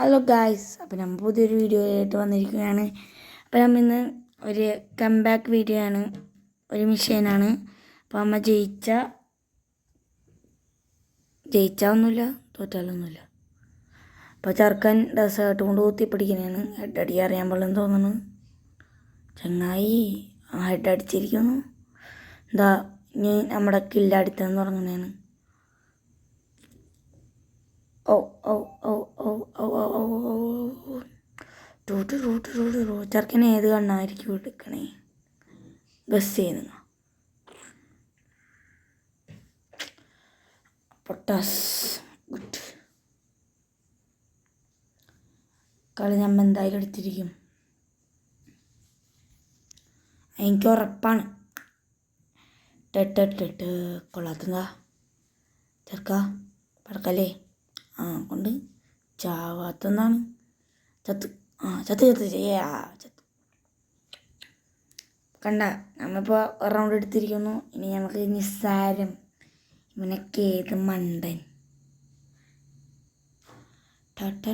Hello guys അപ്പം നമ്മൾ പുതിയൊരു വീഡിയോ ആയിട്ട് വന്നിരിക്കുകയാണ്. അപ്പം നമ്മൾ ഇന്ന് ഒരു കംബാക്ക് വീഡിയോ ആണ്. ഒരു മിഷീനാണ് അപ്പം അമ്മ ജയിച്ച ജയിച്ചാവൊന്നുമില്ല തോറ്റാലൊന്നുമില്ല. അപ്പോൾ ചെറുക്കൻ ആയിട്ട് കൊണ്ട് ഊത്തി പിടിക്കുന്നതാണ് ഹെഡടി അറിയാൻ പാടില്ലെന്ന് തോന്നുന്നു. ചങ്ങായി ഹെഡ് അടിച്ചിരിക്കുന്നു. എന്താ ഇനി നമ്മുടെ കില്ലടിത്തന്ന് തുടങ്ങുന്നതാണ് ഓ ഓ ഓ ഓ ഓ റൂട്ട് റൂട്ട് റൂട്ട് റൂ ചെറുക്കനെ ഏത് കണ്ണായിരിക്കും എടുക്കണേ? ബസ് ചെയ്യുന്ന പൊട്ടാസ്. ഗുഡ് കളി നമ്മ എന്തായാലും എടുത്തിരിക്കും. എനിക്ക് ഉറപ്പാണ്. ടെട്ടെട്ടെട്ട് കൊള്ളാത്തതാ. ചെറുക്ക പടക്കല്ലേ? ആ കൊണ്ട് ചാവാത്തെന്നാണ് ചത്ത് ആ ചത്ത് ചത്ത് ചെയ്യാ ചത്ത് കണ്ട നമ്മളിപ്പോൾ ഒരു റൗണ്ട് എടുത്തിരിക്കുന്നു ഇനി നമുക്ക് നിസ്സാരം ഇവനൊക്കെ ഏത് മണ്ടൻ ടട്ട